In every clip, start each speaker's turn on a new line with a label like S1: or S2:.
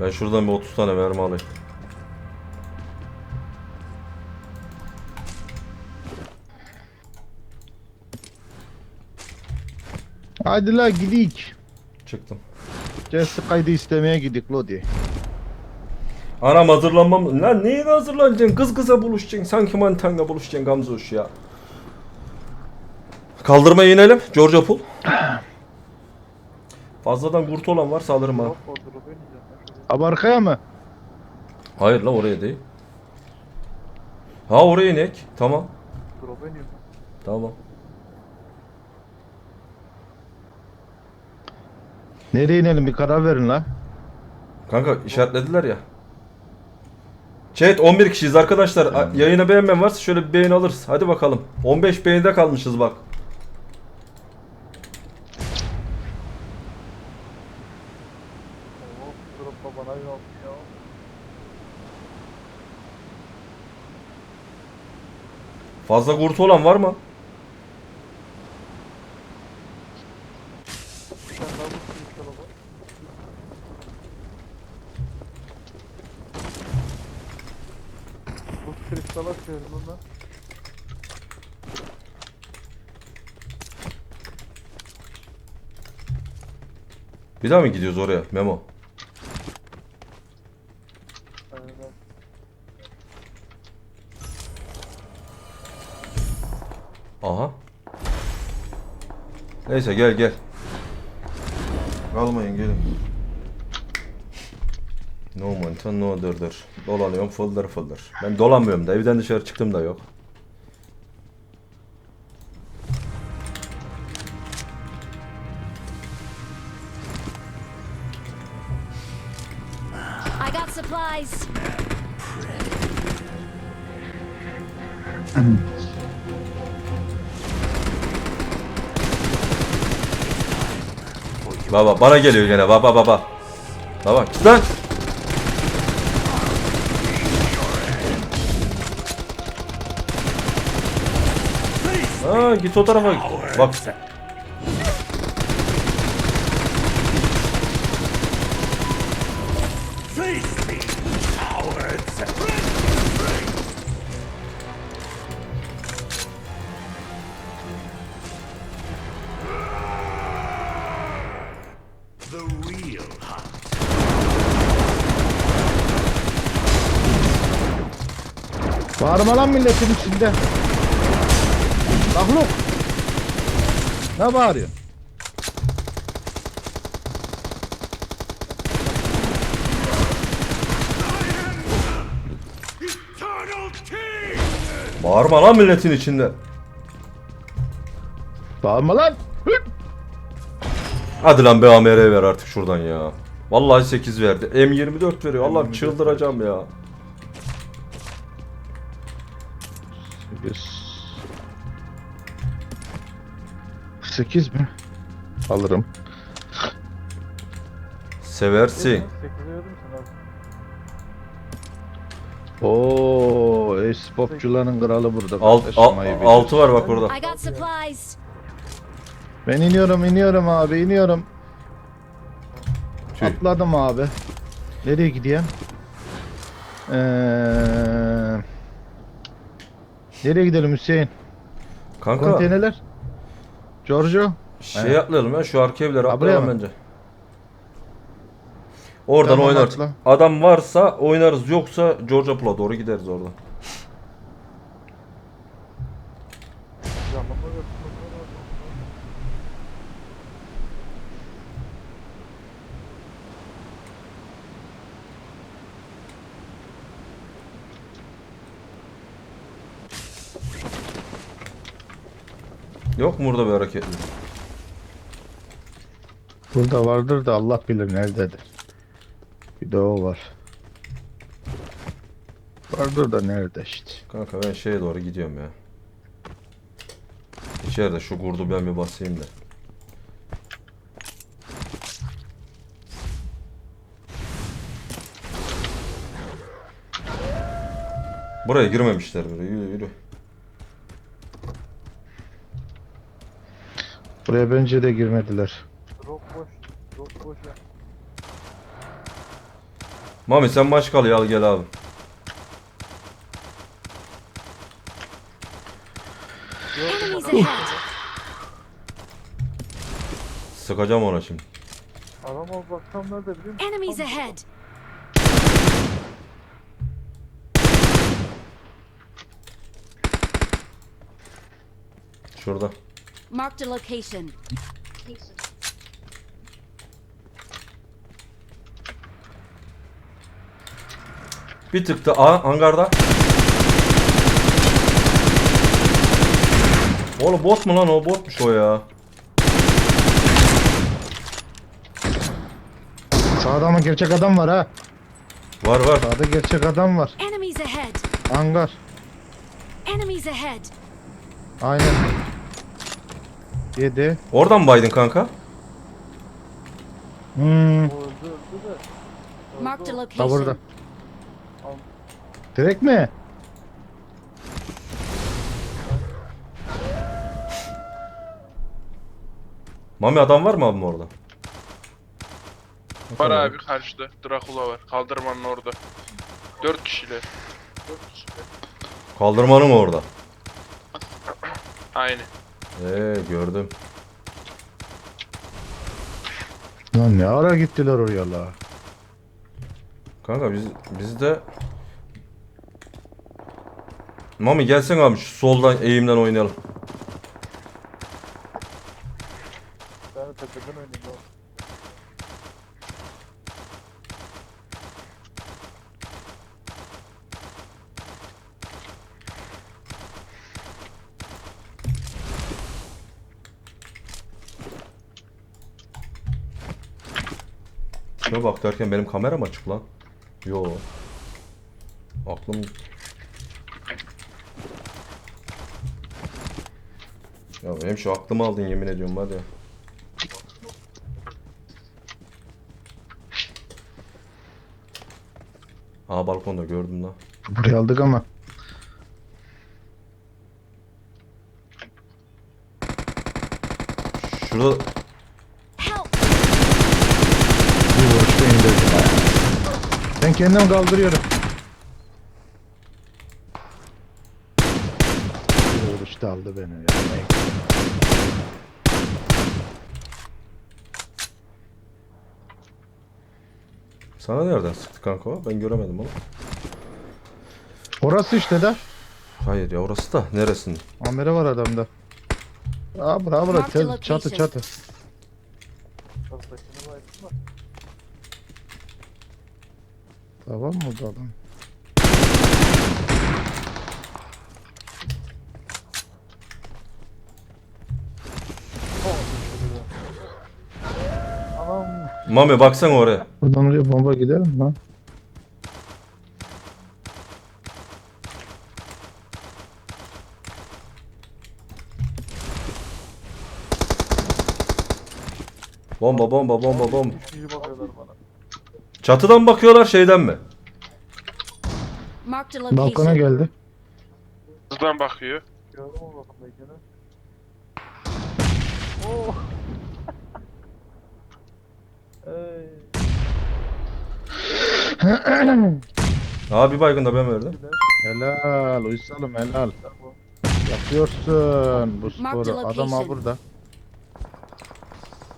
S1: Ben şuradan bir 30 tane mermi alayım.
S2: Hadi la gidik.
S1: Çıktım.
S2: Jesse kaydı istemeye gidik Lodi.
S1: Anam hazırlanmam. Lan neye hazırlanacaksın? Kız kıza buluşacaksın. Sanki manitanga buluşacaksın Gamzoş ya. Kaldırmaya inelim. Georgia Pool. Fazladan kurt olan varsa alırım
S2: Abi arkaya mı?
S1: Hayır la oraya değil. Ha oraya inek. Tamam. Tamam.
S2: Nereye inelim bir karar verin la.
S1: Kanka işaretlediler ya. Chat 11 kişiyiz arkadaşlar. Yayına beğenmeyen varsa şöyle bir beğeni alırız. Hadi bakalım. 15 beğenide kalmışız bak.
S3: Oo drop'la bana yok ya.
S1: Fazla kurt olan var mı?
S3: Bu kristal var. Bu kristal atıyorum bundan.
S1: Bir daha mı gidiyoruz oraya Memo? Neyse gel gel. Kalmayın gelin. No manita no dırdır. Dolanıyorum fıldır fıldır. Ben dolanmıyorum da evden dışarı çıktım da yok.
S4: I got supplies.
S1: Baba bana geliyor gene baba baba. Baba git lan. Aa git o tarafa git. Bak.
S5: The
S2: Bağırma lan milletin içinde. Mahluk. Ne bağırıyor?
S1: Bağırma lan milletin içinde.
S2: Bağırma lan.
S1: Hadi lan be AMR ver artık şuradan ya. Vallahi 8 verdi. M24 veriyor. Allah'ım çıldıracağım ya.
S2: 48 mi? Alırım.
S1: Seversin.
S3: 8
S2: verdim sana kralı burada.
S1: Alt, al, altı var bak orada.
S2: Ben iniyorum, iniyorum abi, iniyorum.
S1: Tüh.
S2: Atladım abi. Nereye gideyim? Ee, nereye gidelim Hüseyin?
S1: Kanka
S2: Konteynerler. Giorgio.
S1: şey atlayalım ya şu arka evlere atlayalım
S2: mı?
S1: bence. Oradan
S2: Tamam,
S1: oynar.
S2: atla.
S1: Adam varsa oynarız yoksa Georgia Pool'a doğru gideriz oradan. Yok mu burada bir hareketli?
S2: Burada vardır da Allah bilir nerededir. Bir de o var. Vardır da nerede işte.
S1: Kanka ben şeye doğru gidiyorum ya. İçeride şu kurdu ben bir basayım da. Buraya girmemişler buraya. Yürü yürü.
S2: Buraya bence de girmediler.
S3: Drop boş. Drop boş ya.
S1: Mami sen maç kal ya al gel abi.
S4: Enemies ahead!
S1: Sıkacağım ona şimdi.
S3: Adam ol baksam nerede biliyor musun?
S4: Enemies ahead!
S1: Şurada.
S4: Marked a location.
S1: Bir tık da A hangarda. Oğlum bot mu lan o botmuş o ya.
S2: Sağda ama gerçek adam var ha.
S1: Var var.
S2: Sağda gerçek adam var.
S4: Enemies ahead!
S2: Hangar.
S4: Enemies ahead!
S2: Aynen. Yedi.
S1: Oradan mı baydın kanka?
S2: Hmm.
S4: Marked a.
S2: Da burada.
S4: location.
S2: Direkt mi?
S6: Mami adam var mı abim orada?
S7: Var abi karşıda. Drakula var. Kaldırmanın orada. Dört kişiler. Dört kişiler.
S1: Kaldırmanın orada.
S7: Aynen.
S1: Ee gördüm.
S2: Lan ne ara gittiler oraya la.
S1: Kanka biz biz de Mami gelsen abi şu soldan eğimden oynayalım.
S3: Ben de tepeden oynayayım. oğlum.
S1: Şuna bak derken benim kameram açık lan. Yo. Aklım Ya benim şu aklımı aldın yemin ediyorum hadi. Aa balkonda gördüm lan.
S2: Buraya aldık ama.
S1: Şurada
S2: Ben kendim kaldırıyorum. Bir vuruşta aldı beni ya.
S1: sana nereden sıktı kanka o? Ben göremedim onu.
S2: Orası işte de.
S1: Hayır ya orası da neresinde?
S2: Amere var adamda. Aa bura bura
S4: Mark the
S2: Tel- çatı
S4: location.
S2: çatı.
S3: Fazlasını bayıldım da.
S2: Tamam mı adam?
S1: Mami baksana oraya.
S2: Buradan oraya bomba gider mi lan?
S1: Bomba bomba bomba bomba.
S3: İyi bana.
S1: Çatıdan bakıyorlar şeyden mi?
S4: Marked a
S2: Balkona
S4: location.
S2: geldi.
S7: Hızdan bakıyor.
S3: Ey.
S1: Aa bir baygın da ben verdim.
S2: Helal Uysalım helal. Yapıyorsun bu
S4: Mark the
S2: sporu. Adam ha
S4: location.
S2: burada.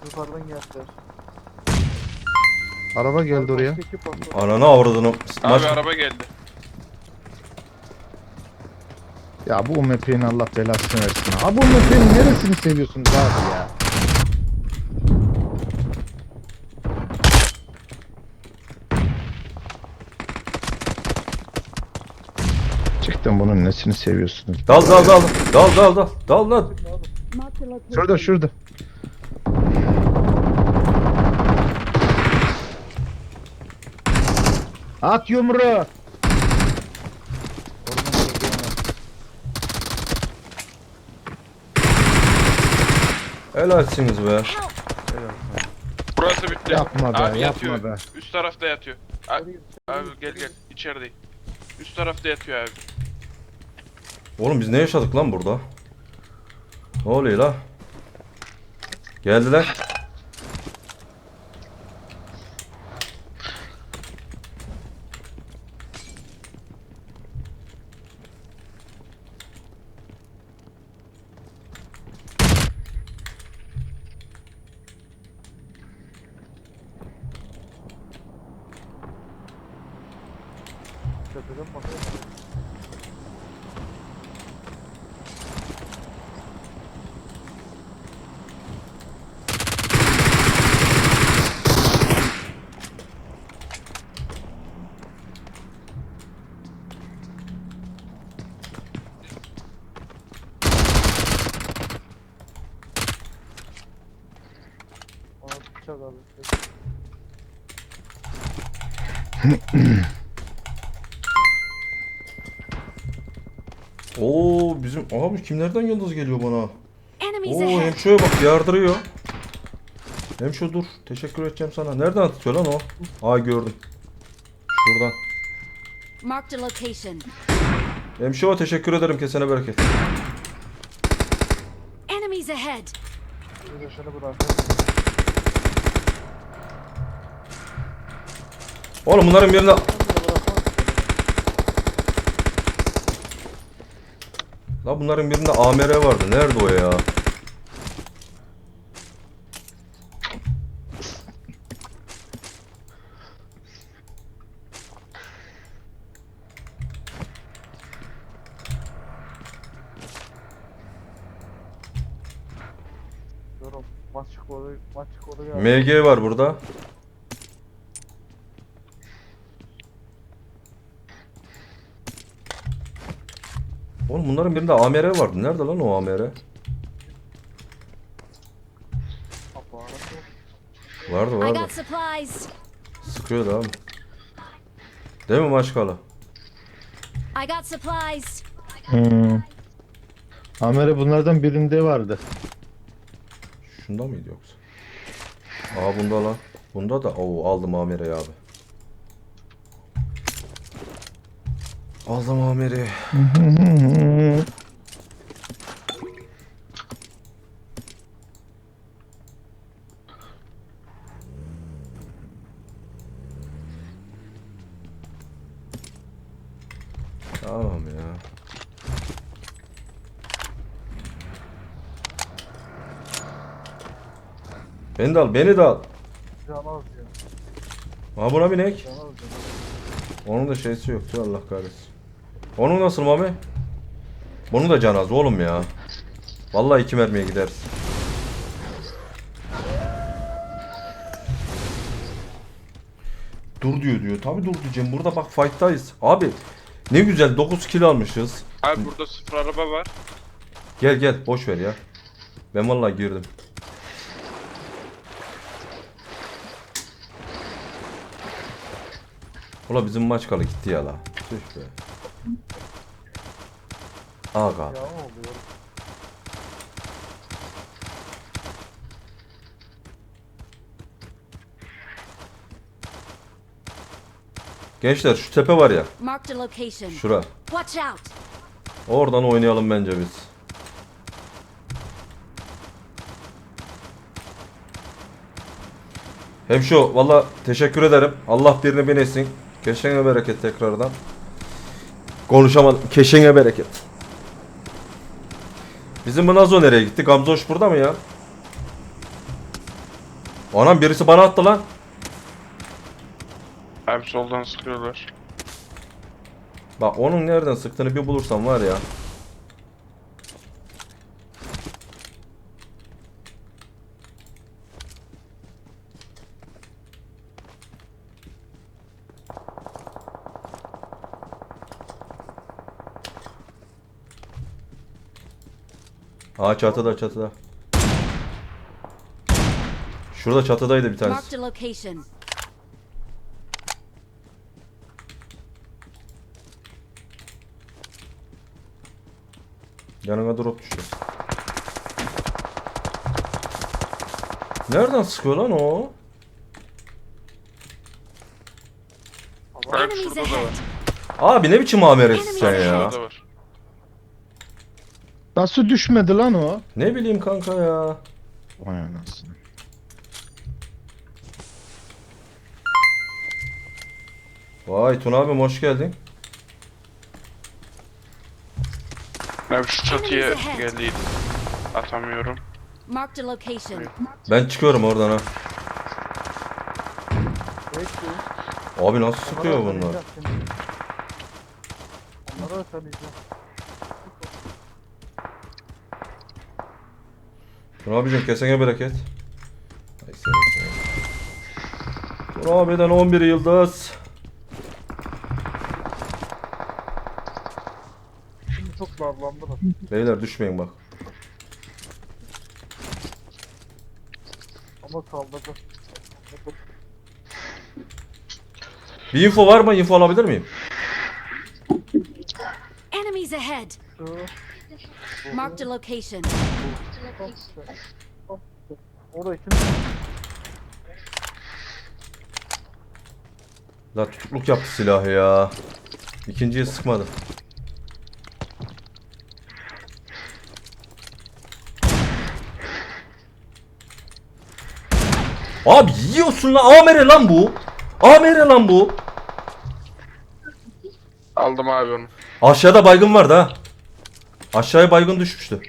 S3: Yukarıdan geldiler.
S2: Araba geldi oraya.
S1: Ananı avradını.
S7: Abi
S1: Maç...
S7: araba geldi.
S2: Ya bu UMP'nin Allah belasını versin. Ha bu UMP'nin neresini seviyorsunuz abi ya? Çıktım bunun nesini seviyorsunuz?
S1: Dal dal dal. Dal dal dal. Dal dal.
S2: Şurada şurada. At yumruğu.
S1: Helalsiniz be.
S7: Burası bitti.
S2: Yapma be,
S7: Abi
S2: yapma
S7: yatıyor.
S2: be.
S7: Üst tarafta yatıyor. Abi, abi gel gel. İçeride. Üst tarafta yatıyor abi.
S1: Oğlum biz ne yaşadık lan burada? Ne oluyor la? Geldiler.
S3: Tepeden bakıyor. Bıçak abi.
S1: Oo bizim abi kimlerden yıldız geliyor bana? Oo hemşire bak yardırıyor. Hemşire dur. Teşekkür edeceğim sana. Nereden atıyor lan o? Aa gördüm. Şuradan.
S4: Marked location.
S1: Hemşire teşekkür ederim kesene bereket.
S4: Enemies ahead.
S1: Oğlum bunların birinde La bunların birinde AMR vardı. Nerede o ya?
S3: Maç skoru maç skoru.
S1: MG var burada. Oğlum bunların birinde AMR vardı. Nerede lan o AMR? Vardı
S4: I
S1: vardı.
S4: got supplies.
S1: Sıkıyordu abi. Değil mi maşkalı?
S4: I got supplies.
S2: Hmm. Amere bunlardan birinde vardı.
S1: Şunda mıydı yoksa? Aa bunda lan. Bunda da oo aldım AMR'yi abi. Aldım AMR'yi. Tamam ya. Beni de al, beni de al.
S3: can az ya.
S1: Ha buna binek.
S3: Can az.
S1: Onun da şeysi yoktu Allah kahretsin. Onun nasıl Mami? Bunun da can az oğlum ya. Vallahi iki mermiye gideriz. Dur diyor diyor. Tabi dur diyeceğim. Burada bak fight'tayız. Abi ne güzel 9 kill almışız.
S7: Abi burada sıfır araba var.
S1: Gel gel boş ver ya. Ben vallahi girdim. Ula bizim maç kalı gitti ya la. Tüh be. Aga.
S3: Ya ne oluyor?
S1: Gençler şu tepe var ya. Şura. Oradan oynayalım bence biz. Hemşo valla teşekkür ederim. Allah birini bin etsin. Keşene bereket tekrardan. Konuşamadım. Keşene bereket. Bizim bu Nazo nereye gitti? Gamzoş burada mı ya? Anam birisi bana attı lan.
S7: Abi soldan sıkıyorlar.
S1: Bak onun nereden sıktığını bir bulursam var ya. Aa çatıda çatıda. Şurada çatıdaydı bir tanesi. Yanına drop düştü. Nereden sıkıyor lan o? Abi ne biçim ameresi sen ya?
S2: Nasıl düşmedi lan o?
S1: Ne bileyim kanka ya.
S2: Vay anasını.
S1: Vay Tuna abim hoş geldin.
S7: Abi şu çatıya geldiydim. Atamıyorum.
S4: Marked a location.
S1: Ben çıkıyorum oradan ha. Abi nasıl sıkıyor bunlar?
S3: Sonra sen
S1: Dur abicim kesene bereket. Ay. Dur abiden 11 yıldız.
S3: Şimdi çok darlandılar.
S1: Beyler düşmeyin bak.
S3: Ama saldırdı.
S1: Bir info var mı? Info alabilir miyim?
S4: Enemies ahead.
S3: Şu.
S4: Marked a location.
S3: Orada kim?
S1: La tutukluk yaptı silahı ya. İkinciyi sıkmadı. Abi yiyorsun lan. Amere lan bu. Amere lan bu.
S7: Aldım abi onu.
S1: Aşağıda baygın vardı ha. Aşağıya baygın düşmüştü.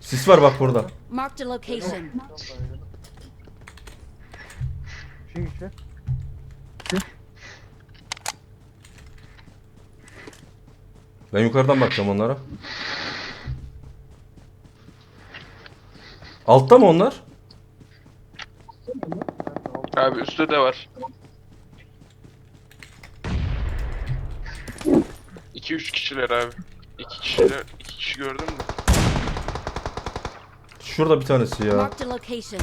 S1: Sis var bak burada.
S4: Marked a location.
S3: Şey içi.
S1: Ben yukarıdan bakacağım onlara. Altta mı onlar?
S7: Abi üstte de var. 2-3 kişiler abi. 2 kişiler, 2 kişi gördüm de.
S1: Şurada bir tanesi ya.
S4: Marked a location.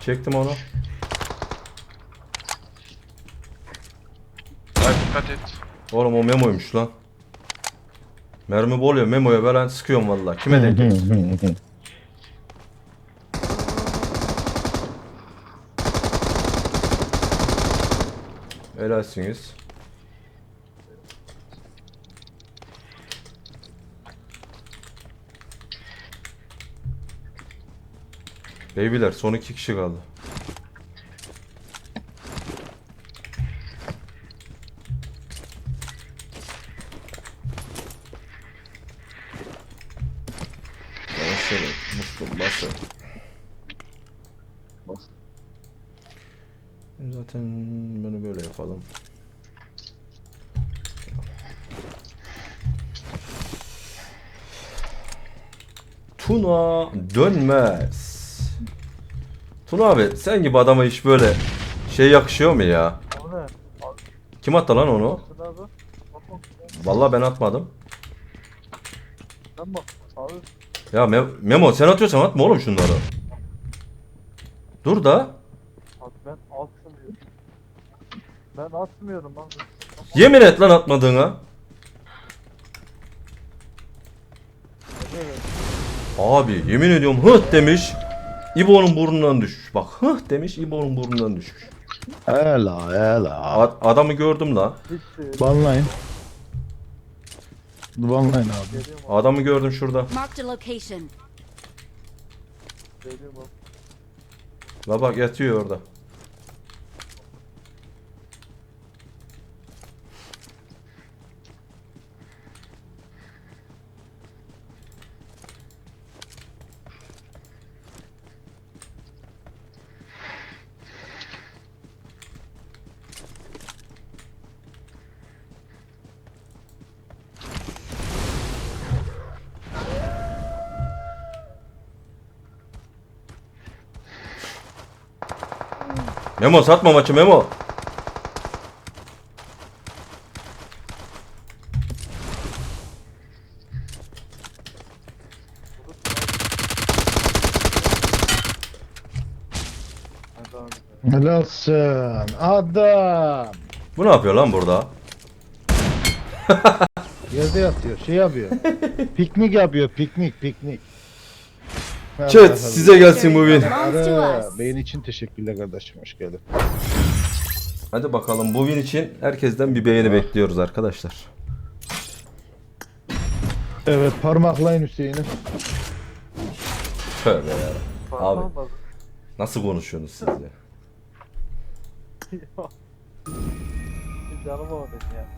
S1: Çektim onu.
S7: Abi dikkat et.
S1: Oğlum o memoymuş lan. Mermi bol ya memoya veren sıkıyorum vallahi. Kime denk gelir? Helalsiniz. Beybiler son iki kişi kaldı. Basın. Zaten bunu böyle yapalım. Tuna dönmez. Tuna abi sen gibi adama hiç böyle şey yakışıyor mu ya? Kim attı lan onu? Vallahi ben atmadım. Ya Me- Memo sen atıyorsan atma oğlum şunları. Dur da.
S3: Ben atmıyorum. Ben atmıyorum abi.
S1: Yemin et lan atmadığına. Abi yemin ediyorum hıh demiş. İbo'nun burnundan düşmüş. Bak hıh demiş İbo'nun burnundan düşmüş.
S2: Ela ela.
S1: A- adamı gördüm la.
S2: Banlayın. Banlayın abi.
S1: Adamı gördüm şurada.
S4: Marked a location.
S1: La bak yatıyor orada. Memo satma maçı Memo.
S2: Helalsin. Adam.
S1: Bu ne yapıyor lan burada?
S2: Yerde yatıyor. Şey yapıyor. piknik yapıyor. Piknik piknik.
S1: Chat size gelsin bu win.
S2: Beyin için teşekkürler kardeşim. Hoş geldin.
S1: Hadi bakalım bu win için herkesten bir beğeni bekliyoruz arkadaşlar.
S2: Evet parmaklayın Hüseyin'i.
S1: Tövbe ya. Abi. Nasıl konuşuyorsunuz siz ya?
S3: Canım o ya.